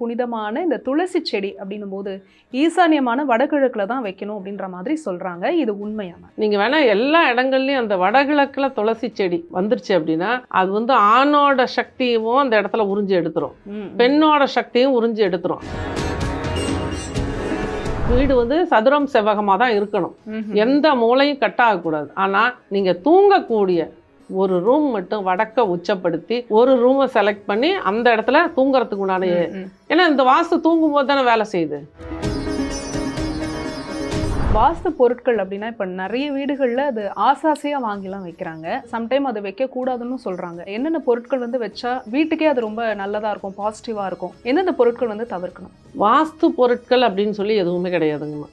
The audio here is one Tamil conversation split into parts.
புனிதமான இந்த துளசி செடி அப்படின்னும் போது ஈசானியமான வடகிழக்குல தான் வைக்கணும் அப்படின்ற மாதிரி சொல்றாங்க. இது உண்மையான. நீங்க வேணா எல்லா இடங்கள்லயும் அந்த வடகிழக்குல துளசி செடி வந்துருச்சு அப்படின்னா அது வந்து ஆணோட சக்தியும் அந்த இடத்துல உறிஞ்சி எடுத்துரும். பெண்ணோட சக்தியும் உறிஞ்சி எடுத்துரும். வீடு வந்து சதுரம் செவ்வகமாக தான் இருக்கணும் எந்த மூலையும் கட் ஆகக்கூடாது ஆனால் நீங்கள் தூங்கக்கூடிய ஒரு ரூம் மட்டும் வடக்க உச்சப்படுத்தி ஒரு ரூமை செலக்ட் பண்ணி அந்த இடத்துல தூங்குறதுக்கு உண்டான ஏன்னா இந்த வாஸ்து தூங்கும் போது தானே வேலை செய்யுது. வாஸ்து பொருட்கள் அப்படின்னா இப்ப நிறைய வீடுகள்ல அது ஆசாசையா வாங்கிலாம் வைக்கிறாங்க. சம்டைம் அது வைக்க கூடாதுன்னு சொல்றாங்க. என்னென்ன பொருட்கள் வந்து வச்சா வீட்டுக்கே அது ரொம்ப நல்லதா இருக்கும் பாசிட்டிவா இருக்கும்? எந்தெந்த பொருட்கள் வந்து தவிர்க்கணும்? வாஸ்து பொருட்கள் அப்படின்னு சொல்லி எதுவுமே கிடையாதுங்கம்மா.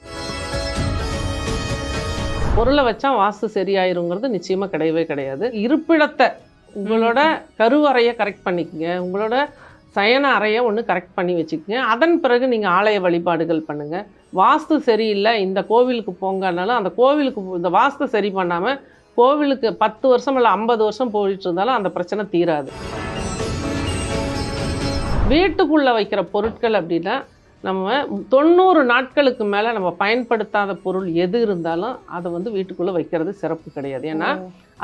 பொருளை வச்சா வாஸ்து சரியாயிருங்கிறது நிச்சயமா கிடையவே கிடையாது. இருப்பிடத்தை உங்களோட கருவறையை கரெக்ட் பண்ணிக்கங்க. உங்களோட சயன அறையை ஒன்று கரெக்ட் பண்ணி வச்சுக்கோங்க. அதன் பிறகு நீங்கள் ஆலய வழிபாடுகள் பண்ணுங்கள் வாஸ்து சரியில்லை இந்த கோவிலுக்கு போங்கனாலும் அந்த கோவிலுக்கு இந்த வாஸ்து சரி பண்ணாமல் கோவிலுக்கு பத்து வருஷம் இல்லை ஐம்பது வருஷம் போயிட்டு இருந்தாலும் அந்த பிரச்சனை தீராது. வீட்டுக்குள்ளே வைக்கிற பொருட்கள் அப்படின்னா நம்ம தொண்ணூறு நாட்களுக்கு மேலே நம்ம பயன்படுத்தாத பொருள் எது இருந்தாலும் அதை வந்து வீட்டுக்குள்ளே வைக்கிறது சிறப்பு கிடையாது. ஏன்னா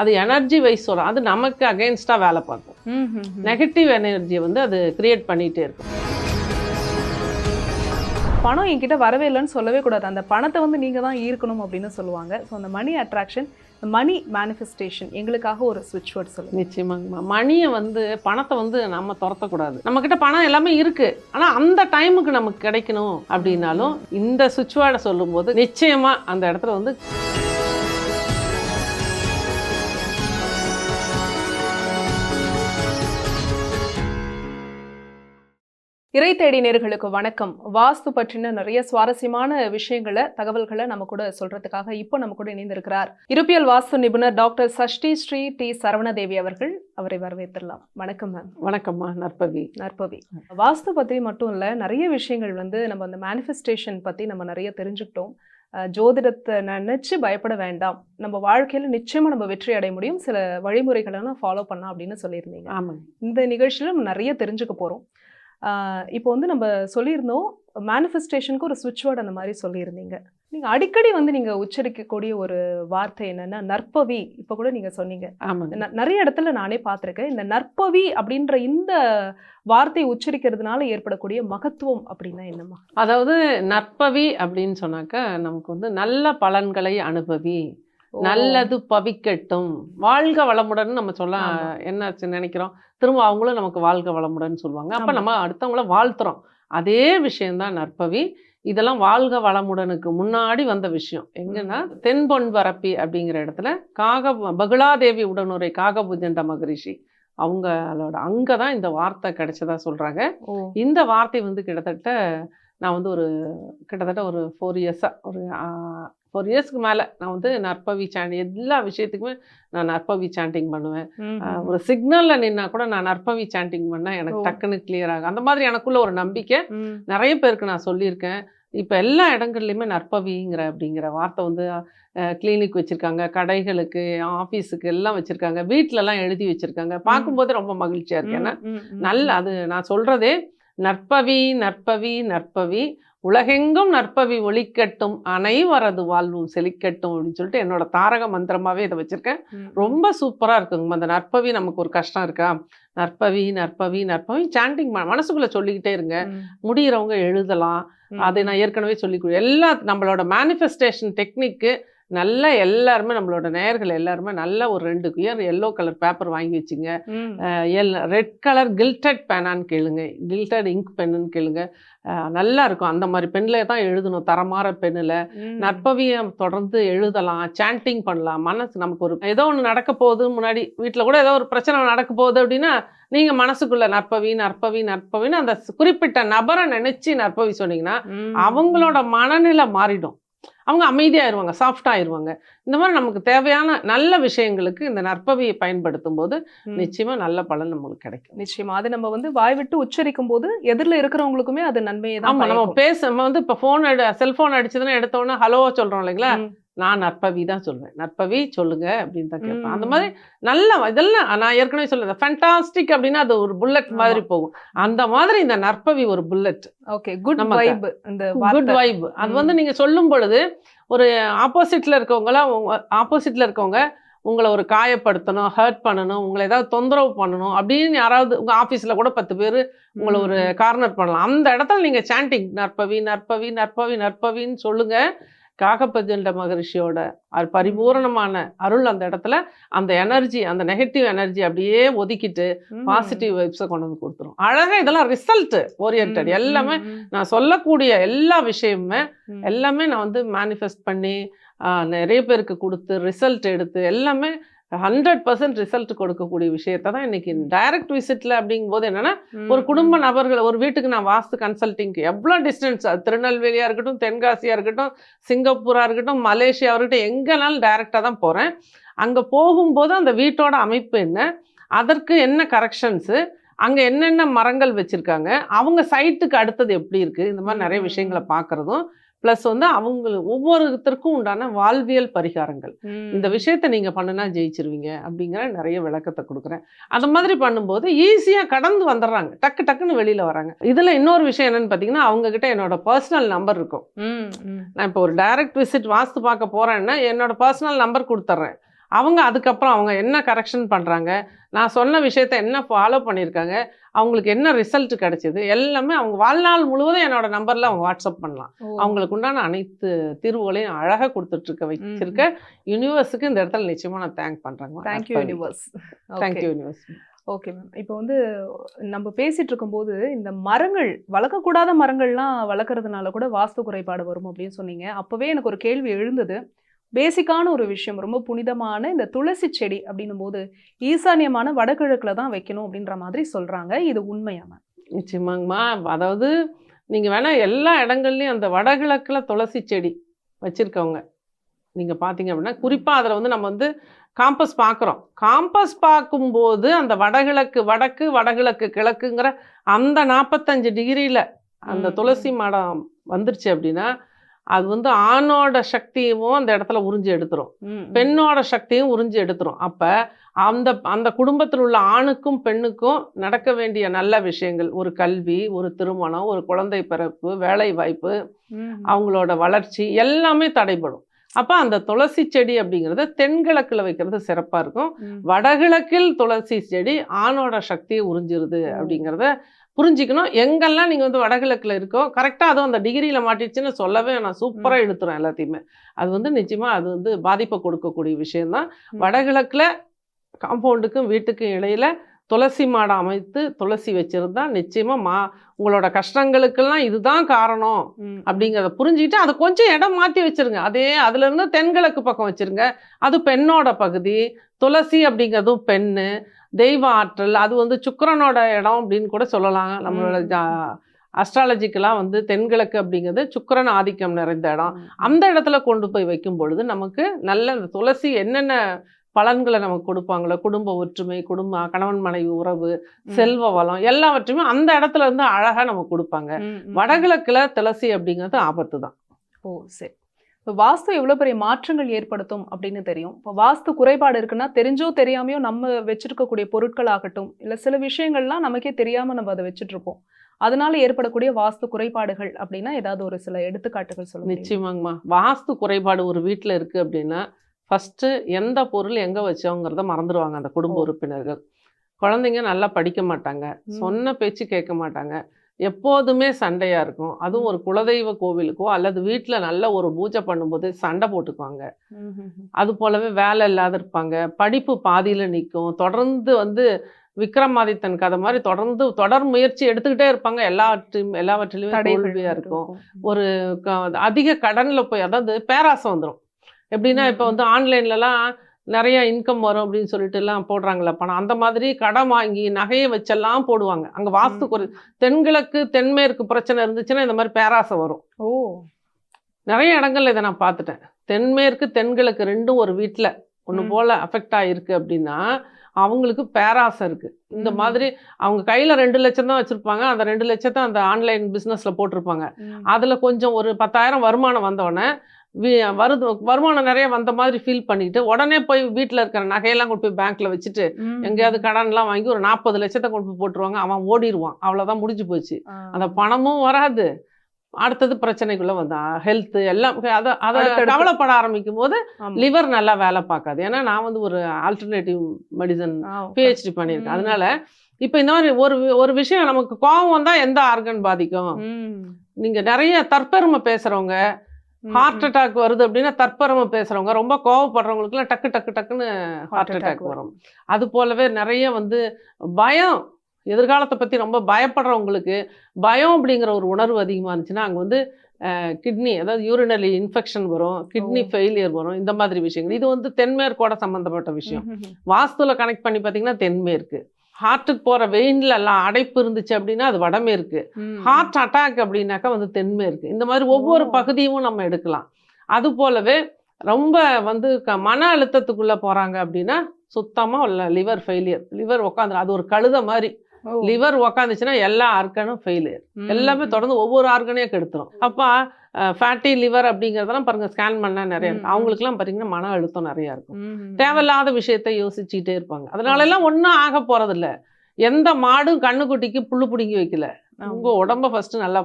அது எனர்ஜி வைஸ் வரும் அது நமக்கு அகெயின்ஸ்டாக வேலை பார்க்கும். நெகட்டிவ் எனர்ஜியை வந்து அது கிரியேட் பண்ணிகிட்டே இருக்கும். பணம் என்கிட்ட வரவே இல்லைன்னு சொல்லவே கூடாது. அந்த பணத்தை வந்து நீங்க தான் ஈர்க்கணும் அப்படின்னு சொல்லுவாங்க. ஸோ அந்த மணி அட்ராக்ஷன் மணி மேனிஃபெஸ்டேஷன் எங்களுக்காக ஒரு ஸ்விட்ச் வேர்ட் சொல்லுங்க. நிச்சயமாங்கம்மா. மணியை வந்து பணத்தை வந்து நம்ம துரத்தக்கூடாது. நம்ம கிட்ட பணம் எல்லாமே இருக்கு. ஆனால் அந்த டைமுக்கு நமக்கு கிடைக்கணும் அப்படின்னாலும் இந்த சுவிட்ச் வேர்டை சொல்லும்போது நிச்சயமாக அந்த இடத்துல வந்து இறை தேடி நேர்களுக்கு வணக்கம். வாஸ்து பற்றின நிறைய சுவாரஸ்யமான விஷயங்களை தகவல்களை நம்ம கூட சொல்றதுக்காக இப்போ நம்ம கூட இணைந்திருக்கிறார். இருப்பியல் வாஸ்து நிபுணர் டாக்டர் சஷ்டி ஸ்ரீ டி சரவணதேவி அவர்கள் அவரை வரவேற்றிடலாம் வணக்கம் மேம். வணக்கம்மா நற்பவி. நற்பவி. வாஸ்து பத்தி மட்டும் இல்ல நிறைய விஷயங்கள் வந்து நம்ம அந்த மேனிஃபெஸ்டேஷன் பத்தி நம்ம நிறைய தெரிஞ்சுக்கிட்டோம். ஜோதிடத்தை நினைச்சு பயப்பட வேண்டாம். நம்ம வாழ்க்கையில நிச்சயமா நம்ம வெற்றி அடைய முடியும். சில வழிமுறைகளெல்லாம் ஃபாலோ பண்ணலாம் அப்படின்னு சொல்லியிருந்தீங்க. ஆமாங்க. இந்த நிகழ்ச்சியில நம்ம நிறைய தெரிஞ்சுக்க போறோம். ஆஹ் இப்போ வந்து நம்ம சொல்லியிருந்தோம் மேனிஃபெஸ்டேஷனுக்கு ஒரு சுவிட்ச் வேர்டு அந்த மாதிரி சொல்லியிருந்தீங்க. நீங்க அடிக்கடி வந்து நீங்க உச்சரிக்கக்கூடிய ஒரு வார்த்தை என்னன்னா நற்பவி இப்போ கூட நீங்க சொன்னீங்க. ந- நிறைய இடத்துல நானே பார்த்திருக்கேன். இந்த நற்பவி அப்படின்ற இந்த வார்த்தையை உச்சரிக்கிறதுனால ஏற்படக்கூடிய மகத்துவம் அப்படின்னா என்னம்மா? அதாவது நற்பவி அப்படின்னு சொன்னாக்கா நமக்கு வந்து நல்ல பலன்களை அனுபவி. நல்லது பவிக்கட்டும். வாழ்க வளமுடன் நம்ம சொல்ல. என்னாச்சு நினைக்கிறோம். திரும்ப அவங்களும் நமக்கு வாழ்க வளமுடன் சொல்லுவாங்க. அப்ப. நம்ம அடுத்தவங்கள வாழ்த்துறோம். அதே விஷயம்தான் நற்பவி. இதெல்லாம் வாழ்க வளமுடனுக்கு முன்னாடி வந்த விஷயம். எங்கன்னா தென்பொன் வரப்பி அப்படிங்கிற இடத்துல காக பகுலாதேவி உடனுரை காகபுஜண்ட மகரிஷி. அவங்களோட அங்கே தான் இந்த வார்த்தை கிடைச்சதா சொல்றாங்க. இந்த வார்த்தை வந்து கிட்டத்தட்ட நான் வந்து ஒரு கிட்டத்தட்ட ஒரு ஃபோர் இயர்ஸாக ஒரு ஃபோர் இயர்ஸ்க்கு மேலே நான் வந்து நற்பவி சாண்டி எல்லா விஷயத்துக்குமே நான் நற்பவி சாண்டிங் பண்ணுவேன். ஒரு சிக்னலில் நின்னா கூட நான் நற்பவி சாண்டிங் பண்ணால் எனக்கு. டக்குன்னு clear ஆகும் அந்த மாதிரி எனக்குள்ள ஒரு நம்பிக்கை. நிறைய பேருக்கு நான் சொல்லியிருக்கேன். இப்போ எல்லா இடங்கள்லையுமே நற்பவிங்கிற அப்படிங்கிற வார்த்தை வந்து கிளினிக் வச்சுருக்காங்க கடைகளுக்கு ஆஃபீஸுக்கு எல்லாம் வச்சுருக்காங்க வீட்டிலலாம் எழுதி வச்சுருக்காங்க. பார்க்கும்போது ரொம்ப மகிழ்ச்சியாக இருக்கு. ஏன்னா. நல்ல அது நான் சொல்றதே நற்பவி நற்பவி நற்பவி. உலகெங்கும் நற்பவி ஒளிக்கட்டும் அனைவரது வாழ்வும் செழிக்கட்டும் அப்படின்னு சொல்லிட்டு என்னோட தாரக மந்திரமாவே இதை வச்சிருக்கேன். ரொம்ப சூப்பரா இருக்குங்க. அந்த நற்பவி நமக்கு ஒரு கஷ்டம் இருக்கா? நற்பவி நற்பவி நற்பவி. சாண்டிங் மனசுக்குள்ள சொல்லிக்கிட்டே இருங்க. ம், முடியறவங்க எழுதலாம். அதை நான் ஏற்கனவே சொல்லி கொடு- எல்லா நம்மளோட மேனிஃபெஸ்டேஷன் டெக்னிக்கு நல்ல எல்லாருமே நம்மளோட நேயர்கள் எல்லாருமே நல்ல ஒரு ரெண்டு இயர் எல்லோ கலர் பேப்பர் வாங்கி வச்சுங்க. ரெட் கலர் கில்டட் பேனான்னு கேளுங்க. கில்டட் இங்க் பென்னுன்னு கேளுங்க. நல்லா இருக்கும். அந்த மாதிரி பென்னில் தான் எழுதணும். தரமான பென்னில் ம். நற்பவியை தொடர்ந்து எழுதலாம். சாண்டிங் பண்ணலாம். மனசு நமக்கு ஒரு ஏதோ ஒன்று நடக்க போகுது முன்னாடி. வீட்டில் கூட ஏதோ ஒரு பிரச்சனை நடக்க போகுது அப்படின்னா நீங்கள் மனசுக்குள்ள நற்பவி நற்பவி நற்பவின்னு அந்த குறிப்பிட்ட நபரை நினச்சி நற்பவி சொன்னீங்கன்னா. அவங்களோட மனநிலை மாறிடும். அவங்க அமைதியாயிருவாங்க சாஃப்ட் ஆயிருவாங்க இந்த மாதிரி நமக்கு தேவையான நல்ல விஷயங்களுக்கு இந்த நற்பவியை பயன்படுத்தும் போது. நிச்சயமா நல்ல பலன் நம்மளுக்கு கிடைக்கும் நிச்சயமா அது நம்ம வந்து வாய் விட்டு உச்சரிக்கும் போது எதிரில் இருக்கிறவங்களுக்குமே அது நன்மையை தான் நம்ம. பேச நம்ம வந்து இப்போ ஃபோன் அடி செல்ஃபோன் அடிச்சதுன்னா எடுத்த உடனே ஹலோ சொல்றோம் இல்லைங்களா. நான் நற்பவி தான் சொல்லுவேன் நற்பவி சொல்லுங்க அப்படின்னு தான் கேட்பேன். அந்த. மாதிரி நல்ல இதெல்லாம் நான் ஏற்கனவே சொல்லுவேன் ஃபேண்டாஸ்டிக் அப்படின்னா அது ஒரு புல்லட். மாதிரி போகும். அந்த மாதிரி இந்த நற்பவி ஒரு புல்லட் ஓகே குட் வைப் இந்த குட் வைப் அது. வந்து நீங்க சொல்லும் பொழுது ஒரு ஆப்போசிட்ல இருக்கவங்களாம் ஆப்போசிட்ல இருக்கவங்க உங்களை ஒரு காயப்படுத்தணும் ஹர்ட் பண்ணணும் உங்களை ஏதாவது தொந்தரவு பண்ணணும் அப்படின்னு யாராவது உங்க ஆபீஸ்ல கூட பத்து பேர் உங்களை ஒரு கார்னர் பண்ணலாம். அந்த இடத்துல நீங்க சாண்டிங் நற்பவி நற்பவி நற்பவி நற்பவின்னு சொல்லுங்க. காகப்பஜண்ட மகரிஷியோட அது பரிபூரணமான அருள் அந்த இடத்துல அந்த எனர்ஜி அந்த நெகட்டிவ் எனர்ஜி அப்படியே ஒதுக்கிட்டு. பாசிட்டிவ் வைப்ஸை கொண்டு வந்து கொடுத்துரும் அழகா இதெல்லாம் ரிசல்ட் ஓரியன்ட் எல்லாமே நான் சொல்லக்கூடிய எல்லா விஷயமுமே. எல்லாமே நான் வந்து மேனிஃபெஸ்ட் பண்ணி ஆஹ், நிறைய பேருக்கு கொடுத்து ரிசல்ட் எடுத்து எல்லாமே ஹண்ட்ரட் பர்சன்ட் ரிசல்ட் கொடுக்கக்கூடிய விஷயத்தை தான் இன்னைக்கு டைரக்ட் விசிட்ல அப்படிங்கும்போது என்னன்னா ம், ஒரு குடும்ப. நபர்கள் ஒரு வீட்டுக்கு நான் வாஸ்து கன்சல்டிங்க்கு எவ்வளோ டிஸ்டன்ஸ் அது திருநெல்வேலியாக இருக்கட்டும் தென்காசியாக இருக்கட்டும் சிங்கப்பூராக இருக்கட்டும் மலேசியா இருக்கட்டும் எங்கேனாலும் டைரெக்டாக தான் போகிறேன் அங்கே போகும்போது அந்த வீட்டோட அமைப்பு என்ன? அதற்கு என்ன கரெக்ஷன்ஸு அங்கே என்னென்ன மரங்கள் வச்சுருக்காங்க? அவங்க சைட்டுக்கு அடுத்தது எப்படி இருக்குது இந்த மாதிரி நிறைய விஷயங்களை பார்க்குறதும் ப்ளஸ் வந்து அவங்க ஒவ்வொருத்தருக்கும் உண்டான வாழ்வியல் பரிகாரங்கள். இந்த விஷயத்தை நீங்கள் பண்ணுனா ஜெயிச்சிருவீங்க அப்படிங்கிற நிறைய விளக்கத்தை கொடுக்குறேன். அந்த மாதிரி பண்ணும்போது ஈஸியாக கடந்து வந்துடுறாங்க டக்கு டக்குன்னு வெளியில் வராங்க இதில் இன்னொரு விஷயம் என்னன்னு பார்த்தீங்கன்னா அவங்கக்கிட்ட என்னோட பர்சனல் நம்பர் இருக்கும். நான் இப்போ ஒரு டைரக்ட் விசிட் வாஸ்து பார்க்க போகிறேன்னா என்னோட பர்சனல் நம்பர் கொடுத்துட்றேன் அவங்க அதுக்கப்புறம் அவங்க என்ன கரெக்ஷன் பண்ணுறாங்க நான் சொன்ன விஷயத்த என்ன ஃபாலோ பண்ணியிருக்காங்க? அவங்களுக்கு என்ன ரிசல்ட் கிடைச்சிது? எல்லாமே அவங்க வாழ்நாள் முழுவதும் என்னோட நம்பரில் அவங்க வாட்ஸ்அப் பண்ணலாம். அவங்களுக்கு உண்டான அனைத்து தீர்வுகளையும் அழகாக கொடுத்துட்ருக்க வச்சிருக்க. யூனிவர்ஸுக்கு இந்த இடத்துல நிச்சயமாக நான் தேங்க் பண்ணுறேங்க thank you universe thank you universe okay ma'am இப்போ வந்து நம்ம பேசிட்டு இருக்கும்போது இந்த மரங்கள் வளர்க்கக்கூடாத மரங்கள்லாம் வளர்க்கறதுனால கூட வாஸ்து குறைபாடு வரும் அப்படின்னு சொன்னீங்க. அப்போவே எனக்கு ஒரு கேள்வி எழுந்தது. பேசிக்கான ஒரு விஷயம் ரொம்ப புனிதமான இந்த துளசி செடி அப்படின்னும் போது ஈசானியமான வடகிழக்குல தான் வைக்கணும் அப்படின்ற மாதிரி சொல்றாங்க. இது உண்மையா மேம் நிச்சயமாங்கம்மா. அதாவது நீங்கள் வேணால் எல்லா இடங்கள்லையும் அந்த வடகிழக்கில் துளசி செடி வச்சுருக்கவங்க. நீங்கள் பார்த்தீங்க அப்படின்னா குறிப்பாக அதில் வந்து நம்ம வந்து காம்பஸ் பார்க்குறோம் காம்பஸ் பார்க்கும்போது அந்த வடகிழக்கு வடக்கு வடகிழக்கு கிழக்குங்கிற அந்த நாற்பத்தஞ்சு டிகிரியில் அந்த. துளசி மடம் வந்துருச்சு அப்படின்னா அது வந்து ஆணோட சக்தியும் அந்த இடத்துல உறிஞ்சி எடுத்துரும். பெண்ணோட சக்தியும் உறிஞ்சி எடுத்துரும். அப்போ அந்த அந்த குடும்பத்தில் உள்ள ஆணுக்கும் பெண்ணுக்கும் நடக்க வேண்டிய நல்ல விஷயங்கள் ஒரு கல்வி ஒரு திருமணம் ஒரு குழந்தை பிறப்பு வேலை வாய்ப்பு அவங்களோட வளர்ச்சி எல்லாமே தடைபடும். அப்போ அந்த துளசி செடி அப்படிங்கிறது தென்கிழக்கில் வைக்கிறது சிறப்பாக இருக்கும். வடகிழக்கில் துளசி செடி ஆணோட சக்தியை உறிஞ்சிருது. அப்படிங்கிறத புரிஞ்சுக்கணும். எங்கெல்லாம் நீங்கள் வந்து வடகிழக்கில் இருக்கோ கரெக்டாக அதுவும் அந்த டிகிரியில் மாட்டிடுச்சுன்னு சொல்லவே நான் சூப்பராக இழுத்துறேன் எல்லாத்தையுமே. அது வந்து நிச்சயமாக அது வந்து பாதிப்பை கொடுக்கக்கூடிய விஷயம்தான். ம். வடகிழக்கில் காம்பவுண்டுக்கும் வீட்டுக்கும் இடையில துளசி மாடம் அமைத்து துளசி வச்சிருந்தா நிச்சயமாக மா உங்களோட கஷ்டங்களுக்கெல்லாம் இதுதான் காரணம் அப்படிங்கிறத புரிஞ்சுக்கிட்டு அதை கொஞ்சம் இடம் மாற்றி வச்சிருங்க. அதே அதுலேருந்து தென்கிழக்கு பக்கம் வச்சிருங்க. அது பெண்ணோட பகுதி. துளசி அப்படிங்கிறதும் பெண்ணு. தெய்வ ஆற்றல் அது வந்து சுக்கிரனோட இடம் அப்படின்னு கூட சொல்லலாம். நம்மளோட அஸ்ட்ராலஜிக்கெல்லாம் வந்து தென்கிழக்கு அப்படிங்கிறது சுக்கிரன் ஆதிக்கம் நிறைந்த இடம். அந்த இடத்துல கொண்டு போய் வைக்கும் பொழுது நமக்கு நல்ல துளசி என்னென்ன பலன்களை நமக்கு கொடுப்பாங்களோ குடும்ப ஒற்றுமை குடும்ப கணவன் மனைவி உறவு செல்வ வளம் எல்லாவற்றையுமே அந்த இடத்துல இருந்து அழகா நமக்கு கொடுப்பாங்க. வடகிழக்குல துளசி அப்படிங்கிறது ஆபத்து தான் ஓ சரி. இப்போ வாஸ்து எவ்வளோ பெரிய மாற்றங்கள் ஏற்படுத்தும் அப்படின்னு தெரியும் இப்போ வாஸ்து குறைபாடு இருக்குன்னா தெரிஞ்சோ தெரியாமையோ நம்ம வச்சிருக்கக்கூடிய பொருட்கள் ஆகட்டும் இல்லை சில விஷயங்கள்லாம் நமக்கே தெரியாம நம்ம அதை வச்சுட்டு இருப்போம் அதனால ஏற்படக்கூடிய வாஸ்து குறைபாடுகள் அப்படின்னா ஏதாவது ஒரு சில எடுத்துக்காட்டுகள் சொல்ல முடியுமா? நிச்சயமாங்கம்மா வாஸ்து குறைபாடு ஒரு வீட்டில் இருக்கு அப்படின்னா ஃபர்ஸ்ட் எந்த பொருள் எங்க வச்சோங்கிறத மறந்துடுவாங்க அந்த குடும்ப. உறுப்பினர்கள் குழந்தைங்க நல்லா படிக்க மாட்டாங்க. சொன்ன பேச்சு கேட்க மாட்டாங்க எப்போதுமே சண்டையா இருக்கும். அதுவும் ஒரு குலதெய்வ கோவிலுக்கோ அல்லது வீட்டில் நல்ல ஒரு பூஜை பண்ணும்போது சண்டை போட்டுக்குவாங்க. அது போலவே வேலை இல்லாத இருப்பாங்க. படிப்பு பாதியில் நிற்கும் தொடர்ந்து வந்து விக்ரமாதித்தன் கதை மாதிரி தொடர்ந்து தொடர் முயற்சி எடுத்துக்கிட்டே இருப்பாங்க. எல்லாவற்றையும் எல்லாவற்றிலுமே தடைகள் தோல்வியா வந்து இருக்கும். ஒரு அதிக கடன்ல போய் அதாவது பேராசை வந்துடும் எப்படின்னா இப்போ. வந்து ஆன்லைன்லலாம் நிறைய இன்கம் வரும் அப்படின்னு சொல்லிட்டு எல்லாம் போடுறாங்களா பணம். அந்த மாதிரி கடன் வாங்கி நகையை வச்செல்லாம் போடுவாங்க. அங்க வாஸ்து ம். குறை தென்கிழக்கு தென்மேற்கு பிரச்சனை இருந்துச்சுன்னா இந்த மாதிரி பேராசை வரும். ஓ. நிறைய இடங்கள்ல இதை நான் பார்த்துட்டேன். தென்மேற்கு தென்கிழக்கு ரெண்டும் ஒரு வீட்டில் ஒன்று. போல அஃபெக்ட் ஆகிருக்கு அப்படின்னா அவங்களுக்கு பேராசை இருக்கு. இந்த. மாதிரி அவங்க கையில் ரெண்டு லட்சம் தான் வச்சுருப்பாங்க. அந்த ரெண்டு லட்சத்தை அந்த ஆன்லைன் பிஸ்னஸில் போட்டிருப்பாங்க. அதில் கொஞ்சம் ஒரு பத்தாயிரம் வருமானம் வந்தோடனே வருது வருமானம் நிறைய வந்த மாதிரி ஃபீல் பண்ணிட்டு உடனே போய் வீட்டில் இருக்கிற நகையெல்லாம் கொண்டு போய் பேங்க்ல வச்சுட்டு. எங்கேயாவது கடன்லாம் வாங்கி ஒரு நாற்பது லட்சத்தை கொண்டு போய் போட்டுருவாங்க அவன் ஓடிடுவான் அவ்வளோதான் முடிஞ்சு போச்சு. அந்த பணமும் வராது அடுத்தது பிரச்சனைக்குள்ள வந்தா ஹெல்த் எல்லாம் அதை அதை. கவலைப்பட ஆரம்பிக்கும் போது. லிவர் நல்லா வேலை பார்க்காது ஏன்னா நான் வந்து ஒரு ஆல்டர்னேட்டிவ் மெடிசன். பிஹெச்டி பண்ணியிருக்கேன். அதனால இப்போ இந்த மாதிரி ஒரு ஒரு விஷயம் நமக்கு கோபம் வந்தா எந்த ஆர்கன் பாதிக்கும் ம். நீங்க நிறைய தற்பெருமை பேசுறவங்க ம், ஹார்ட். அட்டாக் வருது அப்படின்னா தற்பெருமை பேசுறவங்க ரொம்ப கோவப்படுறவங்களுக்குலாம் டக்கு டக்கு டக்குன்னு ஹார்ட் அட்டாக் வரும் அது போலவே நிறைய வந்து பயம் எதிர்காலத்தை பத்தி ரொம்ப பயப்படுறவங்களுக்கு பயம் அப்படிங்கிற ஒரு உணர்வு அதிகமா இருந்துச்சுன்னா அங்க வந்து கிட்னி அதாவது யூரினரி இன்ஃபெக்ஷன் வரும் கிட்னி. ஃபெயிலியர் வரும் இந்த மாதிரி விஷயங்கள் இது வந்து தென்மேற்கோட சம்பந்தப்பட்ட விஷயம். வாஸ்துல கனெக்ட் பண்ணி பார்த்தீங்கன்னா தென்மேற்கு ஹார்ட்டுக்கு போற வெயின்ல எல்லாம் அடைப்பு இருந்துச்சு அப்படின்னா அது வடமேற்கு. ஹார்ட் அட்டாக் அப்படின்னாக்கா வந்து தென்மேற்கு இந்த மாதிரி ஒவ்வொரு. பகுதியும் நம்ம எடுக்கலாம் அது போலவே ரொம்ப வந்து க- மன அழுத்தத்துக்குள்ள போறாங்க அப்படின்னா சுத்தமா லிவர் ஃபெயிலியர் லிவர் உட்காந்து அது ஒரு கழுத மாதிரி. லிவர் உக்காந்துச்சுன்னா எல்லா ஆர்கனும் ஃபெயிலியர் எல்லாமே. தொடர்ந்து ஒவ்வொரு ஆர்கனையும் கெடுத்துரும். அப்போ ஃபேட்டி லிவர் அப்படிங்கிறதெல்லாம் பாருங்க ஸ்கேன் பண்ணா நிறைய இருக்கு ம், ம். அவங்களுக்குலாம் பார்த்தீங்கன்னா மன அழுத்தம் நிறைய இருக்கும். தேவையில்லாத விஷயத்தை யோசிச்சுட்டே இருப்பாங்க. அதனால எல்லாம் ஒன்றும் ஆக போறதில்ல. எந்த மாடும் கண்ணுக்குட்டிக்கு புல்லு பிடுங்கி வைக்கல. உங்க உடம்ப ஃபர்ஸ்ட் நல்லா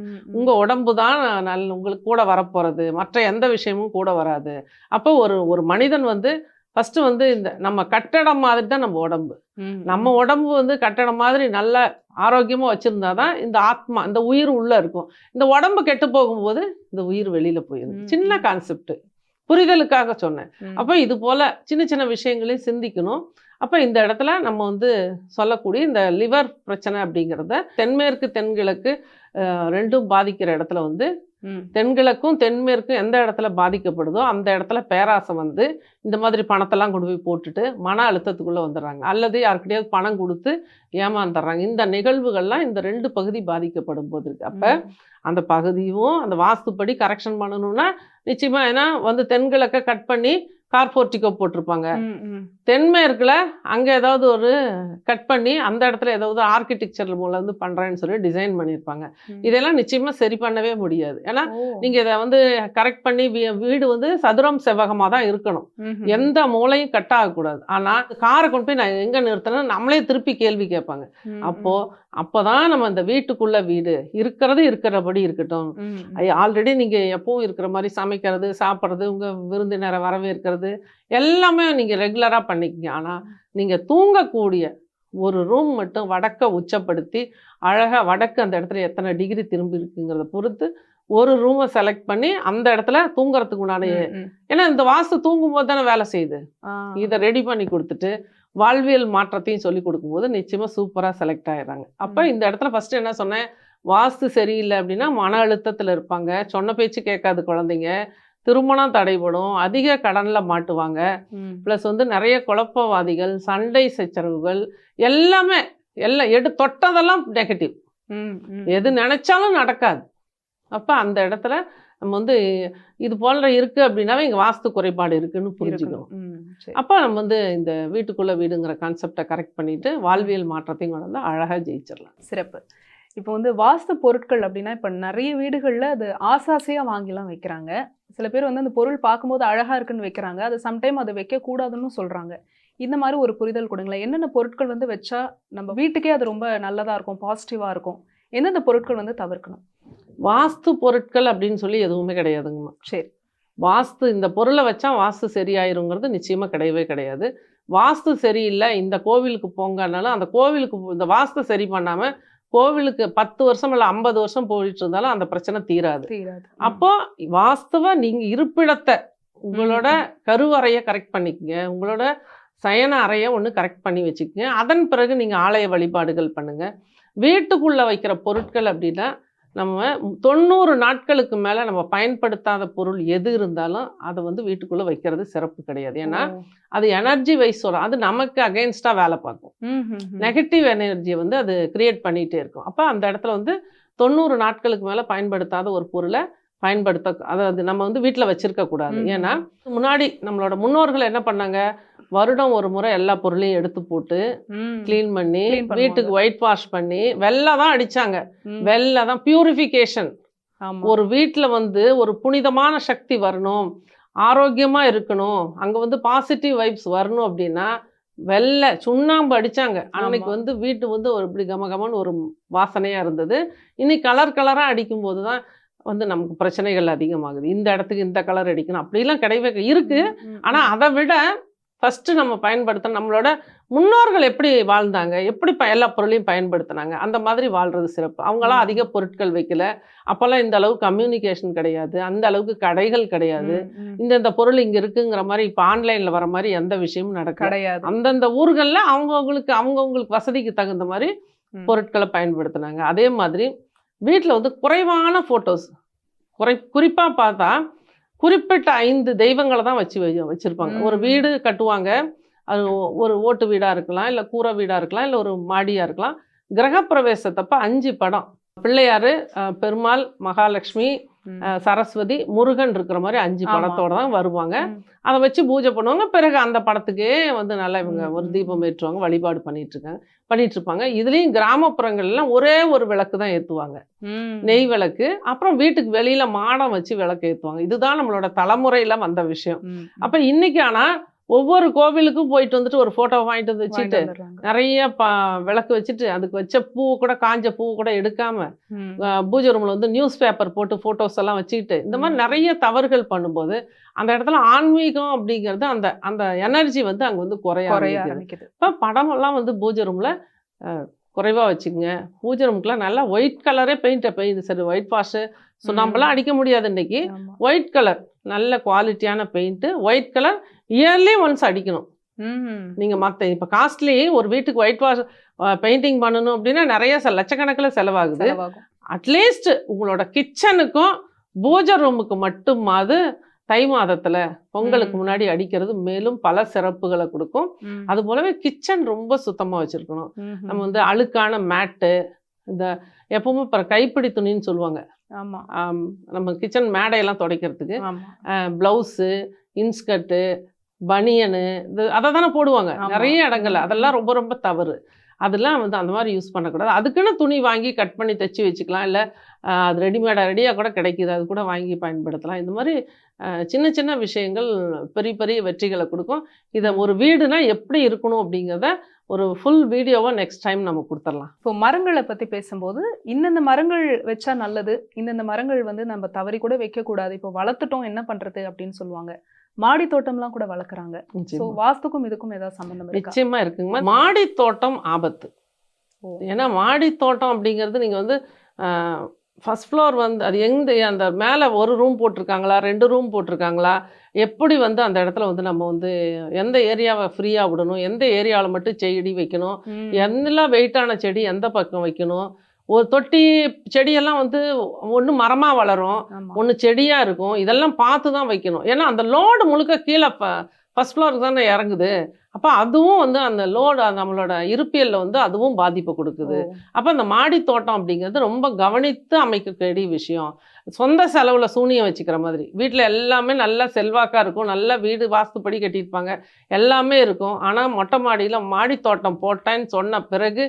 ம். உங்க உடம்பு தான் நல்ல உங்களுக்கு கூட வரப்போறது. மற்ற எந்த விஷயமும் கூட வராது. அப்போ ஒரு ஒரு மனிதன் வந்து ஃபர்ஸ்ட் வந்து இந்த நம்ம கட்டடம் மாதிரி தான் நம்ம உடம்பு நம்ம உடம்பு வந்து கட்டடம் மாதிரி நல்ல ஆரோக்கியமா வச்சிருந்தாதான் இந்த ஆத்மா இந்த உயிர் உள்ள இருக்கும் இந்த உடம்பு கெட்டு போகும்போது இந்த உயிர் வெளியில போயிடும் சின்ன. கான்செப்ட் புரிதலுக்காக சொன்னேன். அப்போ இது போல சின்ன சின்ன விஷயங்களையும் சிந்திக்கணும் அப்போ இந்த இடத்துல நம்ம வந்து சொல்லக்கூடிய இந்த லிவர் பிரச்சனை அப்படிங்கிறத தென்மேற்கு தென்கிழக்கு ரெண்டும் பாதிக்கிற இடத்துல வந்து. தென்கிழக்கும் தென்மேற்கும் எந்த இடத்துல பாதிக்கப்படுதோ அந்த இடத்துல பேராசை வந்து இந்த மாதிரி பணத்தெல்லாம் கொண்டு போய் போட்டுட்டு மன அழுத்தத்துக்குள்ளே வந்துடுறாங்க. அல்லது யாருக்கிட்டையாவது பணம் கொடுத்து ஏமாந்துடுறாங்க. இந்த நிகழ்வுகள்லாம் இந்த ரெண்டு பகுதி பாதிக்கப்படும் போது இருக்கு. அப்போ. அந்த பகுதியும் அந்த வாஸ்துப்படி கரெக்ஷன் பண்ணணும்னா நிச்சயமா ஏன்னா வந்து தென்கிழக்க கட் பண்ணி கார்போர்ட்டிகோ போட்டிருப்பாங்க. தென்மேற்குல அங்க ஏதாவது ஒரு கட் பண்ணி அந்த இடத்துல ஏதாவது ஆர்கிடெக்சர் மூலம் வந்து பண்றேன்னு சொல்லி டிசைன் பண்ணியிருப்பாங்க. இதெல்லாம் நிச்சயமா சரி பண்ணவே முடியாது ஏன்னா. நீங்க இதை வந்து கரெக்ட் பண்ணி வீடு வந்து சதுரம் செவ்வகமா தான் இருக்கணும். எந்த மூலையும் கட் ஆகக்கூடாது ஆனா காரை கொண்டு போய் நான் எங்க நிறுத்தினேன் நம்மளே திருப்பி கேள்வி கேட்பாங்க அப்போ அப்போதான் நம்ம அந்த வீட்டுக்குள்ள வீடு இருக்கிறது இருக்கிறபடி இருக்கட்டும். ஆல்ரெடி நீங்க எப்பவும் இருக்கிற மாதிரி சமைக்கிறது சாப்பிட்றது உங்க விருந்தினரை வரவேற்கிறது எல்லாமே நீங்க ரெகுலரா பண்ணிக்கங்க ஆனா நீங்க தூங்கக்கூடிய ஒரு ரூம் மட்டும் வடக்க உச்சப்படுத்தி அழகா வடக்கு அந்த இடத்துல எத்தனை டிகிரி திரும்பி இருக்குங்கிறத பொறுத்து ஒரு ரூமை செலக்ட் பண்ணி அந்த இடத்துல தூங்குறதுக்கு உண்டான. ஏன்னா இந்த வாஸ்து தூங்கும்போது தானே வேலை செய்யுது. இதை ரெடி பண்ணி கொடுத்துட்டு வாழ்வியல் மாற்றத்தையும் சொல்லி கொடுக்கும்போது நிச்சயமா சூப்பரா செலக்ட் ஆயிடுறாங்க. அப்ப. இந்த இடத்துல ஃபர்ஸ்ட் என்ன சொன்னேன்? வாஸ்து சரியில்லை அப்படின்னா மன அழுத்தத்துல இருப்பாங்க. சொன்ன பேச்சு கேட்காது குழந்தைங்க. திருமணம் தடைபடும். அதிக கடன்ல மாட்டுவாங்க. ப்ளஸ் வந்து நிறைய குழப்பவாதிகள் சண்டை சச்சரவுகள் எல்லாமே எல்லாம் எடு தொட்டதெல்லாம் நெகட்டிவ். எது நினைச்சாலும் நடக்காது. அப்ப அந்த இடத்துல நம்ம வந்து இது போல இருக்கு அப்படின்னாவே இங்க வாஸ்து குறைபாடு இருக்குன்னு புரிஞ்சுக்கணும். அப்போ நம்ம வந்து இந்த வீட்டுக்குள்ள வீடுங்கிற கான்செப்டை கரெக்ட் பண்ணிட்டு வாழ்வியல் மாற்றத்தையும் கொண்டு வந்து அழகா ஜெயிச்சிடலாம். சிறப்பு. இப்போ வந்து வாஸ்து பொருட்கள் அப்படின்னா இப்போ நிறைய வீடுகளில் அது ஆசாசையா வாங்கிலாம் வைக்கிறாங்க. சில பேர் வந்து அந்த பொருள் பார்க்கும்போது அழகா இருக்குன்னு வைக்கிறாங்க. அது சம்டைம் அதை வைக்கக்கூடாதுன்னு சொல்றாங்க. இந்த மாதிரி ஒரு புரிதல் கொடுங்களேன். என்னென்ன பொருட்கள் வந்து வச்சா நம்ம வீட்டுக்கே அது ரொம்ப நல்லதா இருக்கும் பாசிட்டிவா இருக்கும்? எந்தெந்த பொருட்கள் வந்து தவிர்க்கணும்? வாஸ்து பொருட்கள் அப்படின்னு சொல்லி எதுவுமே கிடையாதுங்கம்மா. சரி. வாஸ்து இந்த பொருளை வச்சா வாஸ்து சரியாயிருங்கிறது நிச்சயமா கிடையவே கிடையாது. வாஸ்து சரியில்லை இந்த கோவிலுக்கு போங்கனாலும் அந்த கோவிலுக்கு இந்த வாஸ்து சரி பண்ணாம கோவிலுக்கு பத்து வருஷம் இல்லை ஐம்பது வருஷம் போயிட்டு இருந்தாலும் அந்த பிரச்சனை தீராது. தீராது. அப்போ வாஸ்துவ நீங்க இருப்பிடத்தை உங்களோட கருவறையை கரெக்ட் பண்ணிக்கங்க. உங்களோட சயன அறையை ஒன்று கரெக்ட் பண்ணி வச்சுக்கங்க. அதன் பிறகு நீங்கள் ஆலய வழிபாடுகள் பண்ணுங்க. வீட்டுக்குள்ளே வைக்கிற பொருட்கள் அப்படின்னா நம்ம தொண்ணூறு நாட்களுக்கு மேலே நம்ம பயன்படுத்தாத பொருள் எது இருந்தாலும் அதை வந்து வீட்டுக்குள்ளே வைக்கிறது சிறப்பு கிடையாது ஏன்னா. அது எனர்ஜி வைஸ் வரும் அது நமக்கு அகெயின்ஸ்டாக வேலை பார்க்கும். நெகட்டிவ் எனர்ஜியை வந்து அது கிரியேட் பண்ணிகிட்டே இருக்கும் அப்போ அந்த இடத்துல வந்து தொண்ணூறு நாட்களுக்கு மேலே பயன்படுத்தாத ஒரு பொருளை பயன்படுத்த அதாவது நம்ம வந்து வீட்டில் வச்சிருக்க கூடாது ம். ஏன்னா முன்னாடி நம்மளோட முன்னோர்கள் என்ன பண்ணாங்க வருடம் ஒரு முறை எல்லா பொருளையும் எடுத்து போட்டு. க்ளீன் பண்ணி. வீட்டுக்கு ஒயிட் வாஷ் பண்ணி வெள்ளை தான் அடிச்சாங்க. வெள்ளை தான் பியூரிஃபிகேஷன் ஒரு வீட்டில் வந்து ஒரு புனிதமான சக்தி வரணும். ஆரோக்கியமா இருக்கணும். அங்க வந்து பாசிட்டிவ் வைப்ஸ் வரணும் அப்படின்னா வெள்ளை சுண்ணாம்பு அடிச்சாங்க. அன்னைக்கு. வந்து வீட்டு வந்து ஒரு இப்படி கம கமன்னு ஒரு வாசனையா இருந்தது. இன்னைக்கு கலர் கலரா அடிக்கும் போது தான் வந்து நமக்கு பிரச்சனைகள் அதிகமாகுது. இந்த இடத்துக்கு இந்த கலர் அடிக்கணும். அப்படிலாம் கிடையவே கிடை- இருக்கு. ஆனா அதை விட ஃபர்ஸ்ட் நம்ம பயன்படுத்த நம்மளோட முன்னோர்கள் எப்படி வாழ்ந்தாங்க? எப்படி ப- எல்லா பொருளையும் பயன்படுத்தினாங்க? அந்த மாதிரி வாழ்றது சிறப்பு. அவங்களாம். அதிக பொருட்கள் வைக்கல. அப்போல்லாம் இந்த அளவுக்கு கம்யூனிகேஷன் கிடையாது. அந்த அளவுக்கு கடைகள் கிடையாது. ம், ம். இந்த இந்த பொருள் இங்க இருக்குங்கிற மாதிரி இப்போ ஆன்லைன்ல வர மாதிரி எந்த விஷயமும் நடக்கல. கிடையாது. அந்தந்த ஊர்கள்ல அவங்கவுங்களுக்கு அவங்கவுங்களுக்கு வசதிக்கு தகுந்த மாதிரி. பொருட்களை பயன்படுத்தினாங்க. அதே மாதிரி வீட்டில் வந்து குறைவான ஃபோட்டோஸ் குறை குறிப்பாக பார்த்தா குறிப்பிட்ட ஐந்து தெய்வங்களை தான் வச்சு வச்சிருப்பாங்க. ஒரு. வீடு கட்டுவாங்க. அது ஒரு ஓட்டு வீடாக இருக்கலாம் இல்லை கூரை வீடாக இருக்கலாம் இல்லை ஒரு மாடியாக இருக்கலாம். கிரகப்பிரவேசத்தப்ப அஞ்சு படம். பிள்ளையாரு பெருமாள் மகாலட்சுமி சரஸ்வதி முருகன் இருக்கிற மாதிரி அஞ்சு. படத்தோட தான் வருவாங்க. அதை வச்சு பூஜை பண்ணுவாங்க பிறகு அந்த படத்துக்கே வந்து நல்லா இவங்க ஒரு தீபம் ஏற்றுவாங்க வழிபாடு பண்ணிட்டு இருக்காங்க பண்ணிட்டு இருப்பாங்க இதுலயும் கிராமப்புறங்கள்லாம் ஒரே ஒரு விளக்கு தான் ஏத்துவாங்க ம். நெய் விளக்கு அப்புறம் வீட்டுக்கு வெளியில மாடம் வச்சு விளக்கு ஏத்துவாங்க இதுதான் நம்மளோட தலைமுறையில வந்த விஷயம். அப்ப இன்னைக்கு ஆனா ஒவ்வொரு கோவிலுக்கும் போயிட்டு வந்துட்டு ஒரு போட்டோ வாங்கிட்டு வந்து வச்சுட்டு. நிறைய ப விளக்கு வச்சுட்டு அதுக்கு வச்ச பூ கூட காஞ்ச பூ கூட எடுக்காம பூஜை ரூம்ல வந்து நியூஸ் பேப்பர் போட்டு போட்டோஸ் எல்லாம் வச்சுக்கிட்டு இந்த மாதிரி. நிறைய தவறுகள் பண்ணும்போது அந்த இடத்துல ஆன்மீகம் அப்படிங்கிறது அந்த அந்த எனர்ஜி வந்து அங்க வந்து குறைய குறைய ஆரம்பிக்குது இப்போ படமெல்லாம் வந்து பூஜை ரூம்ல குறைவா வச்சுக்கோங்க பூஜை ரூமுக்குலாம் நல்லா ஒயிட் கலரே பெயிண்ட் பெயிண்ட் சரி ஒயிட் வாஷ் சுண்ணாம்பெல்லாம் அடிக்க முடியாது இன்னைக்கு ஆமா. ஒயிட் கலர் நல்ல குவாலிட்டியான paint white colour yearly once அடிக்கணும் ம். நீங்க மத்த இப்ப காஸ்ட்லி ஒரு வீட்டுக்கு ஒயிட் வாஷ் பெயிண்டிங் பண்ணணும் அப்படின்னா நிறைய செ- லட்சக்கணக்கில் செலவாகுது. அட்லீஸ்ட் உங்களோட கிச்சனுக்கும் பூஜை ரூமுக்கு மட்டுமாவது தை மாதத்துல பொங்கலுக்கு. முன்னாடி அடிக்கிறது மேலும் பல சிறப்புகளை கொடுக்கும். அது போலவே கிச்சன் ரொம்ப சுத்தமா வச்சிருக்கணும் நம்ம. வந்து அழுக்கான மேட்டு இந்த எப்பவுமே இப்போ கைப்பிடி துணின்னு சொல்லுவாங்க நம்ம கிச்சன் மேடையெல்லாம் துடைக்கிறதுக்கு ப்ளவுஸு இன்ஸ்கர்ட்டு பனியனு இது அதை தானே போடுவாங்க. நிறைய இடங்கள்ல. அதெல்லாம் ரொம்ப ரொம்ப தவறு அதெல்லாம் வந்து அந்த மாதிரி யூஸ் பண்ணக்கூடாது. அதுக்குன்னு துணி வாங்கி கட் பண்ணி தைச்சி வச்சுக்கலாம். இல்லை அது ரெடிமேடாக ரெடியாக கூட கிடைக்கிது. அது கூட வாங்கி பயன்படுத்தலாம். இந்த மாதிரி சின்ன சின்ன விஷயங்கள் பெரிய பெரிய வெற்றிகளை கொடுக்கும். இதை ஒரு வீடுனா எப்படி இருக்கணும் அப்படிங்கிறத ஒரு ஃபுல் வீடியோவை நெக்ஸ்ட் டைம் நம்ம கொடுத்துடலாம். இப்போ மரங்களை பற்றி பேசும்போது இந்தந்த மரங்கள் வச்சா நல்லது இந்தந்த மரங்கள் வந்து நம்ம தவறி கூட வைக்கக்கூடாது. இப்போ வளர்த்துட்டோம் என்ன பண்ணுறது அப்படின்னு சொல்லுவாங்க. மாடி தோட்டம்லாம் கூட வளர்க்குறாங்க. ஸோ. வாஸ்துக்கும் இதுக்கும் ஏதாவது சம்பந்தம் இருக்கா? நிச்சயமா இருக்குங்க. மாடி தோட்டம் ஆபத்து. ஏன்னா மாடி தோட்டம் அப்படிங்கிறது நீங்க வந்து ஃபர்ஸ்ட் ஃப்ளோர் வந்து அது எந்த அந்த மேலே ஒரு ரூம் போட்டிருக்காங்களா? ரெண்டு ரூம் போட்டிருக்காங்களா? எப்படி வந்து அந்த இடத்துல வந்து நம்ம வந்து எந்த ஏரியாவை ஃப்ரீயாக விடணும்? எந்த ஏரியாவில் மட்டும் செடி வைக்கணும். எல்லாம் வெயிட்டான செடி எந்த பக்கம் வைக்கணும்? ஒரு தொட்டி செடியெல்லாம் வந்து ஒன்று மரமாக வளரும். ஒன்று செடியாக இருக்கும். இதெல்லாம் பார்த்து தான் வைக்கணும். ஏன்னா அந்த லோடு முழுக்க கீழே ஃபர்ஸ்ட் ஃப்ளோருக்கு தானே இறங்குது. அப்போ அதுவும் வந்து அந்த லோடு நம்மளோட இருப்பியலில் வந்து அதுவும் பாதிப்பு கொடுக்குது. அப்போ அந்த மாடி தோட்டம் அப்படிங்கிறது ரொம்ப கவனித்து அமைக்கக்கூடிய விஷயம். சொந்த செலவில் சூனியம் வச்சுக்கிற மாதிரி. வீட்டில் எல்லாமே நல்லா செல்வாக்காக இருக்கும். நல்ல வீடு வாஸ்துப்படி கட்டியிருப்பாங்க. எல்லாமே இருக்கும். ஆனால் மொட்டை மாடியில் மாடி தோட்டம் போட்டேன்னு சொன்ன பிறகு.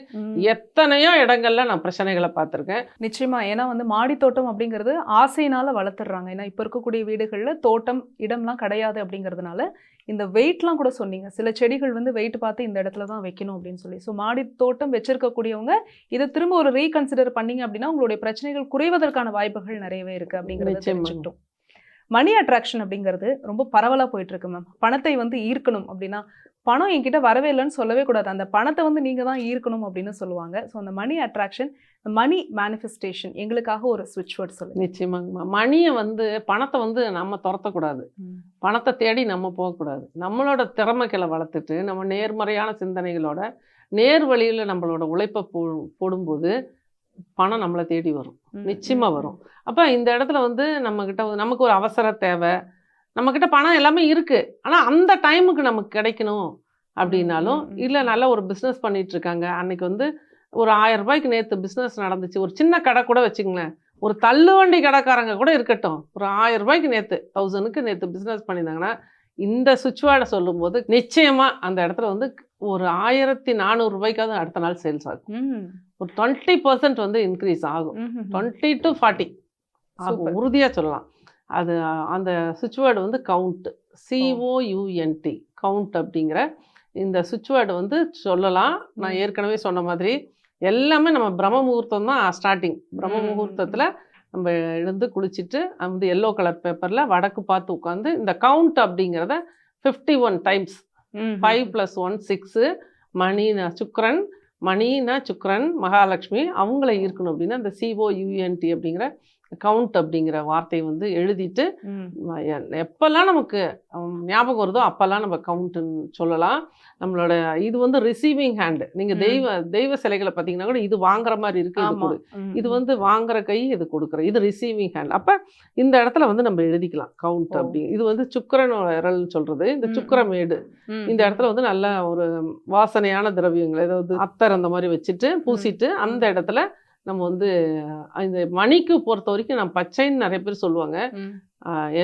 எத்தனையோ இடங்கள்ல நான் பிரச்சனைகளை பார்த்துருக்கேன். நிச்சயமா. ஏன்னா வந்து மாடி தோட்டம் அப்படிங்கிறது ஆசையினால வளர்த்துடுறாங்க ஏன்னா இப்ப இருக்கக்கூடிய வீடுகள்ல தோட்டம் இடம்லாம் கிடையாது அப்படிங்கிறதுனால இந்த வெயிட்லாம் கூட சொன்னீங்க. சில செடிகள் வந்து வெயிட் பார்த்து இந்த இடத்துல தான் வைக்கணும் அப்படின்னு சொல்லி ஸோ மாடி தோட்டம் வச்சிருக்கக்கூடியவங்க இதை திரும்ப ஒரு ரீகன்சிடர் பண்ணீங்க அப்படின்னா உங்களுடைய பிரச்சனைகள் குறைவதற்கான வாய்ப்புகள் நிறையவே இருக்கு அப்படிங்கிறத. தெரிஞ்சுக்கிட்டோம் மணி அட்ராக்ஷன் அப்படிங்கிறது ரொம்ப பரவலாக போயிட்டு இருக்கு மேம் பணத்தை வந்து ஈர்க்கணும் அப்படின்னா பணம் என்கிட்ட வரவே இல்லைன்னு சொல்லவே கூடாது. அந்த பணத்தை வந்து நீங்க தான் ஈர்க்கணும் அப்படின்னு சொல்லுவாங்க. ஸோ அந்த மணி அட்ராக்ஷன் மணி மேனிஃபெஸ்டேஷன் எங்களுக்காக ஒரு ஸ்விட்ச் வேர்ட் சொல்லுங்க. நிச்சயமாங்கம்மா மணியை வந்து பணத்தை வந்து நம்ம துரத்தக்கூடாது. பணத்தை தேடி நம்ம போகக்கூடாது. நம்மளோட திறமைகளை வளர்த்துட்டு நம்ம நேர்மறையான சிந்தனைகளோட நேர் வழியில் நம்மளோட உழைப்பை போ போடும்போது பணம் நம்மளை தேடி வரும். நிச்சயமா வரும். அப்போ இந்த இடத்துல வந்து நம்மக்கிட்ட நமக்கு ஒரு அவசர தேவை. நம்மக்கிட்ட பணம் எல்லாமே இருக்கு. ஆனால் அந்த டைமுக்கு நமக்கு கிடைக்கணும் அப்படின்னாலும் இல்லை. நல்ல ஒரு பிஸ்னஸ் பண்ணிட்டு இருக்காங்க. அன்னைக்கு வந்து ஒரு ஆயிரம் ரூபாய்க்கு நேற்று பிஸ்னஸ் நடந்துச்சு. ஒரு சின்ன கடை கூட வச்சுங்களேன் ஒரு தள்ளுவண்டி கடைக்காரங்க கூட இருக்கட்டும். ஒரு ஆயிரம் ரூபாய்க்கு நேற்று தௌசண்ட்க்கு நேற்று பிஸ்னஸ் பண்ணியிருந்தாங்கன்னா இந்த சுவிட்ச்வேர்டை சொல்லும்போது நிச்சயமா அந்த இடத்துல வந்து ஒரு ஆயிரத்தி நானூறு ரூபாய்க்காவது அடுத்த நாள் சேல்ஸ் ஆகும். ஒரு டுவெண்ட்டி பர்சன்ட் வந்து இன்க்ரீஸ் ஆகும். Twenty to forty Super. உறுதியாக சொல்லலாம். அது அந்த சுவிட்ச் வேர்டு வந்து கவுண்ட் சிஓயூஎன்டி கவுண்ட் அப்படிங்கிற இந்த சுவிட்ச் வேர்டு வந்து சொல்லலாம். நான். ஏற்கனவே சொன்ன மாதிரி எல்லாமே நம்ம பிரம்ம முகூர்த்தம் தான் ஸ்டார்டிங் பிரம்ம முகூர்த்தத்தில் நம்ம எழுந்து குளிச்சுட்டு அந்த எல்லோ கலர் பேப்பரில் வடக்கு பார்த்து உட்காந்து இந்த கவுண்ட் அப்படிங்கிறத fifty one times five. Plus one six மணினா சுக்ரன் மணினா சுக்ரன் மகாலட்சுமி அவங்கள இருக்கணும் அப்படின்னா அந்த சிஓ யூஎன்டி அப்படிங்கிற கவுண்ட் அப்படிங்கிற வார்த்தையை வந்து எழுதிட்டு எப்பெல்லாம் நமக்கு ஞாபகம் வருதோ அப்பெல்லாம் நம்ம கவுண்ட்டுன்னு சொல்லலாம். நம்மளோட இது வந்து ரிசீவிங் ஹேண்டு நீங்கள். தெய்வ தெய்வ சிலைகளை பார்த்தீங்கன்னா கூட இது வாங்குற மாதிரி இருக்கு இது கொடு. இது. வந்து வாங்குற கை இது கொடுக்குற இது ரிசீவிங் ஹேண்ட் அப்போ இந்த இடத்துல வந்து நம்ம எழுதிக்கலாம் கவுண்ட். அப்படி. இது வந்து சுக்கரனோட விரல்னு சொல்றது. இந்த சுக்கரமேடு இந்த இடத்துல வந்து நல்ல ஒரு வாசனையான திரவியங்கள் ஏதாவது அத்தர் அந்த மாதிரி வச்சுட்டு பூசிட்டு அந்த இடத்துல நம்ம வந்து இந்த மணிக்கு பொறுத்த வரைக்கும் நான் பச்சைன்னு நிறைய பேர் சொல்லுவாங்க.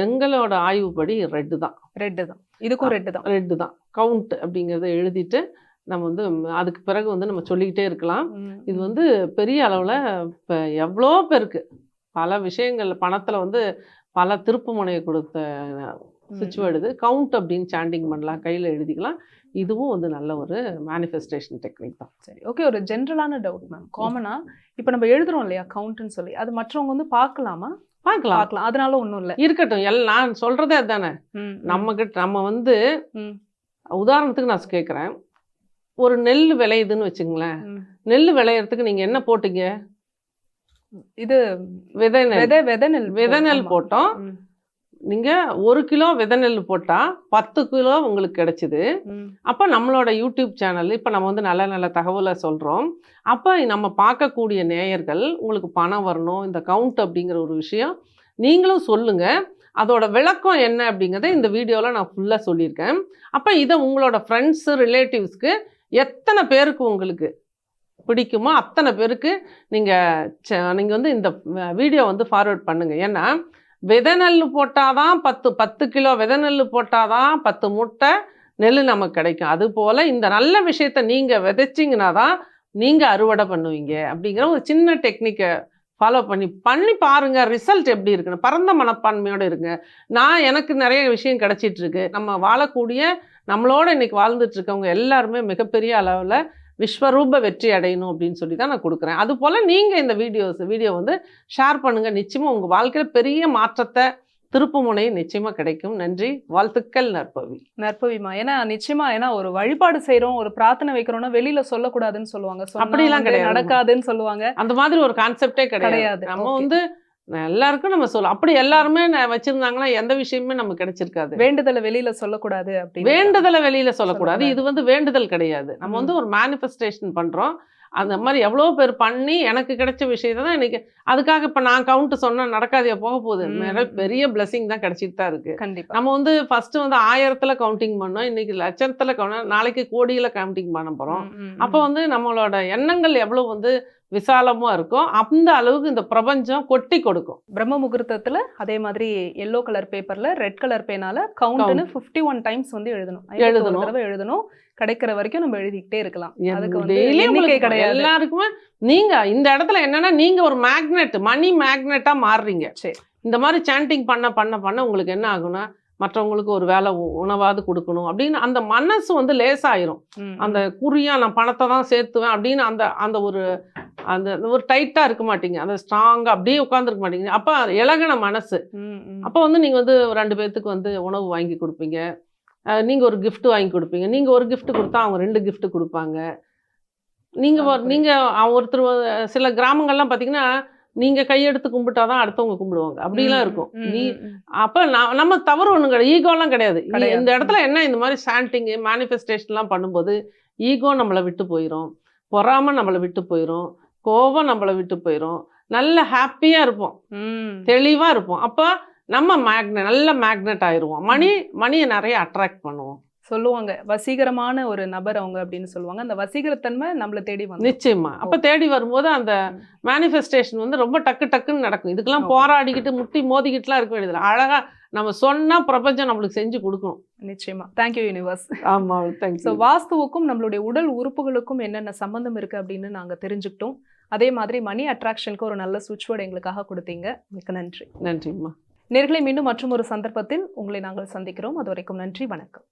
எங்களோட ஆய்வுப்படி ரெட்டு தான். ரெட்டு தான். இதுக்கும் ரெட்டு தான். ரெட்டு தான். கவுண்ட் அப்படிங்கிறத எழுதிட்டு நம்ம வந்து அதுக்கு பிறகு வந்து நம்ம சொல்லிக்கிட்டே இருக்கலாம். இது. வந்து பெரிய அளவில் இப்போ எவ்வளோ பேருக்கு பல விஷயங்கள் பணத்தில் வந்து பல திருப்பு முனையை கொடுத்த இது. கவுண்ட் அப்படின்னு சாண்டிங் பண்ணலாம் கையில் எழுதிக்கலாம். இதுவும் வந்து நல்ல ஒரு மேனிஃபெஸ்டேஷன் டெக்னிக் தான். சரி ஓகே ஒரு ஜென்ரலான டவுட் மேம் காமனா இப்போ நம்ம எழுதுறோம் இல்லையா கவுண்ட்னு சொல்லி அது மற்றவங்க வந்து பார்க்கலாமா? பார்க்கலாம். பார்க்கலாம். அதனால ஒன்றும் இல்லை. இருக்கட்டும் எல் நான் சொல்கிறதே அதுதானே நம்ம கிட்ட நம்ம வந்து. உதாரணத்துக்கு நான் கேட்குறேன் ஒரு நெல் விளையுதுன்னு வச்சுங்களேன் நெல் விளையறதுக்கு நீங்கள் என்ன போட்டீங்க? இது விதை நெல். விதை விதை நெல் விதை நெல். போட்டோம். நீங்கள் ஒரு கிலோ விதை நெல் போட்டால் பத்து கிலோ உங்களுக்கு கிடைச்சிது. அப்போ நம்மளோட யூடியூப் சேனல் இப்போ நம்ம வந்து நல்ல நல்ல தகவலை சொல்கிறோம் அப்போ நம்ம பார்க்கக்கூடிய நேயர்கள் உங்களுக்கு பணம் வரணும் இந்த கவுண்ட் அப்படிங்கிற ஒரு விஷயம் நீங்களும் சொல்லுங்கள் அதோட விளக்கம் என்ன அப்படிங்கிறத இந்த வீடியோவில் நான் ஃபுல்லாக சொல்லியிருக்கேன். அப்போ இதை உங்களோட ஃப்ரெண்ட்ஸு ரிலேட்டிவ்ஸ்க்கு எத்தனை பேருக்கு உங்களுக்கு பிடிக்குமோ அத்தனை பேருக்கு நீங்கள் நீங்கள் வந்து இந்த வீடியோ வந்து ஃபார்வர்ட் பண்ணுங்கள் ஏன்னா விதை நெல் போட்டாதான் பத்து பத்து கிலோ விதை நெல் போட்டாதான் பத்து முட்டை நெல் நமக்கு கிடைக்கும். அதுபோல் இந்த நல்ல விஷயத்த நீங்கள் விதைச்சிங்கன்னா தான் நீங்கள் அறுவடை பண்ணுவீங்க அப்படிங்கிற ஒரு சின்ன டெக்னிக்கை ஃபாலோ பண்ணி பண்ணி பாருங்கள் ரிசல்ட் எப்படி இருக்குன்னு. பரந்த மனப்பான்மையோடு இருங்க. நான் எனக்கு நிறைய விஷயம் கிடச்சிட்ருக்கு நம்ம வாழக்கூடிய நம்மளோட இன்னைக்கு வாழ்ந்துட்டுருக்கவங்க எல்லாருமே மிகப்பெரிய அளவில் விஸ்வரூப வெற்றி அடையணும் அப்படின்னு சொல்லி தான் நான் கொடுக்குறேன். அதுபோல் நீங்கள் இந்த வீடியோஸ் வீடியோ வந்து ஷேர் பண்ணுங்கள் நிச்சயமாக உங்கள் வாழ்க்கையில் பெரிய மாற்றத்தை திருப்புமுனை நிச்சயமாக கிடைக்கும். நன்றி. வாழ்த்துக்கள் நற்பவி. நற்பவிமா. ஏன்னா நிச்சயமா ஏன்னா ஒரு வழிபாடு செய்றோம் ஒரு பிரார்த்தனை வைக்கிறோம்னா வெளியில சொல்லக்கூடாதுன்னு சொல்லுவாங்க. அப்படிலாம் கிடையாது. நடக்காதுன்னு சொல்லுவாங்க. அந்த மாதிரி ஒரு கான்செப்டே கிடையாது. நம்ம. வந்து எல்லாருக்கும் நம்ம சொல்லலாம். அப்படி எல்லாருமே வச்சிருந்தாங்கன்னா எந்த விஷயமே நமக்கு கிடைச்சிருக்காது. வேண்டுதலை வெளியில சொல்லக்கூடாது அப்படின்னு வேண்டுதலை வெளியில சொல்லக்கூடாது. இது வந்து வேண்டுதல் கிடையாது. நம்ம. வந்து ஒரு மேனிஃபெஸ்டேஷன் பண்றோம். அந்த மாதிரி எவ்வளோ பேர் பண்ணி எனக்கு கிடைச்ச விஷயத்தை தான் இன்னைக்கு அதுக்காக இப்போ நான் கவுண்ட் சொன்னா நடக்காதே போக போகுது. பெரிய blessing தான் கிடைச்சிட்டு தான் இருக்கு. கண்டிப்பா. நம்ம வந்து ஃபர்ஸ்ட் வந்து ஆயிரத்துல கவுண்டிங் பண்ணோம். இன்னைக்கு லட்சத்துல கவுண்ட் நாளைக்கு கோடியில கவுண்டிங் பண்ண போறோம். ம், ம், அப்போ வந்து நம்மளோட எண்ணங்கள் எவ்வளவு வந்து விசாலமா இருக்கும். அந்த அளவுக்கு இந்த பிரபஞ்சம் கொட்டி கொடுக்கும். பிரம்ம முகூர்த்தத்துல அதே மாதிரி எல்லோ கலர் பேப்பர்ல ரெட் கலர் பேனால கவுண்ட்னு 51 ஒன் டைம்ஸ் வந்து எழுதணும். எழுதணும். தடவை எழுதணும். கிடைக்கிற வரைக்கும் நம்ம எழுதிக்கிட்டே இருக்கலாம். அதுக்கு வந்து கிடையாது. எல்லாருக்குமே நீங்க இந்த இடத்துல என்னன்னா நீங்க ஒரு மேக்னெட் மணி மேக்னெட்டா மாறுறீங்க. சரி. இந்த மாதிரி சாண்டிங் பண்ண பண்ண பண்ண உங்களுக்கு என்ன ஆகும்னா மற்றவங்களுக்கு ஒரு வேலை உணவாவது கொடுக்கணும் அப்படின்னு அந்த மனசு வந்து லேசாயிரும். அந்த குறியா நான் பணத்தை தான் சேர்த்துவேன் அப்படின்னு அந்த அந்த ஒரு அந்த ஒரு டைட்டா இருக்க மாட்டீங்க. அந்த ஸ்ட்ராங்கா அப்படியே உட்காந்துருக்க மாட்டீங்க. அப்ப இலகின மனசு. அப்போ வந்து நீங்கள் வந்து ரெண்டு பேர்த்துக்கு வந்து உணவு வாங்கி கொடுப்பீங்க. அஹ் நீங்க ஒரு gift வாங்கி கொடுப்பீங்க. நீங்க ஒரு gift கொடுத்தா அவங்க ரெண்டு gift கொடுப்பாங்க. நீங்க ஆ, ஒரு- நீங்க அஹ் ஒருத்தர் சில கிராமங்கள்லாம் பார்த்தீங்கன்னா நீங்க கையெடுத்து கும்பிட்டாதான் அடுத்தவங்க கும்பிடுவாங்க. அப்படிலாம் இருக்கும். நீ. அப்ப நம்ம தவறு ஒண்ணும் கிடையாது. ஈகோலாம் கிடையாது. இந்த இடத்துல என்ன இந்த மாதிரி சாண்டிங் மேனிஃபெஸ்டேஷன்லாம் பண்ணும்போது ஈகோ நம்மளை விட்டு போயிடும் பொறாம நம்மளை விட்டு போயிடும் கோபம் நம்மளை விட்டு போயிடும் நல்ல ஹாப்பியா இருப்போம். தெளிவா இருப்போம். அப்போ நம்ம மேக்னெட் நல்ல மேக்னெட் ஆயிருவோம். மணி மணியை நிறைய அட்ராக்ட் பண்ணுவோம். சொல்லுவாங்க. வசீகரமான ஒரு நபர் அவங்க அப்படின்னு சொல்லுவாங்க. அந்த வசீகரத்தன்மை நம்மள தேடி வந்து நிச்சயமா. அப்ப தேடி வரும்போது அந்த மேனிஃபெஸ்டேஷன் வந்து ரொம்ப டக்கு டக்குன்னு நடக்கும். இதுக்கெல்லாம். போராடிக்கிட்டு முட்டி மோதிக்கிட்டுலாம் இருக்க வேண்டியது அழகா நம்ம சொன்னா பிரபஞ்சம் நம்மளுக்கு செஞ்சு கொடுக்கும். நிச்சயமா. தேங்க்யூ யூனிவர்ஸ் ஆமா ஸோ தேங்க்யூ வாஸ்துவுக்கும் நம்மளுடைய உடல் உறுப்புகளுக்கும் என்னென்ன சம்பந்தம் இருக்கு அப்படின்னு நாங்க தெரிஞ்சுக்கிட்டோம். அதே மாதிரி மணி அட்ராக்ஷனுக்கு ஒரு நல்ல சுவிட்ச் வேர்டு எங்களுக்காக கொடுத்தீங்க. மிக்க நன்றி. நன்றிம்மா. நேர்களை மீண்டும் மற்றும் ஒரு சந்தர்ப்பத்தில் உங்களை நாங்கள் சந்திக்கிறோம். அதுவரைக்கும் நன்றி வணக்கம்.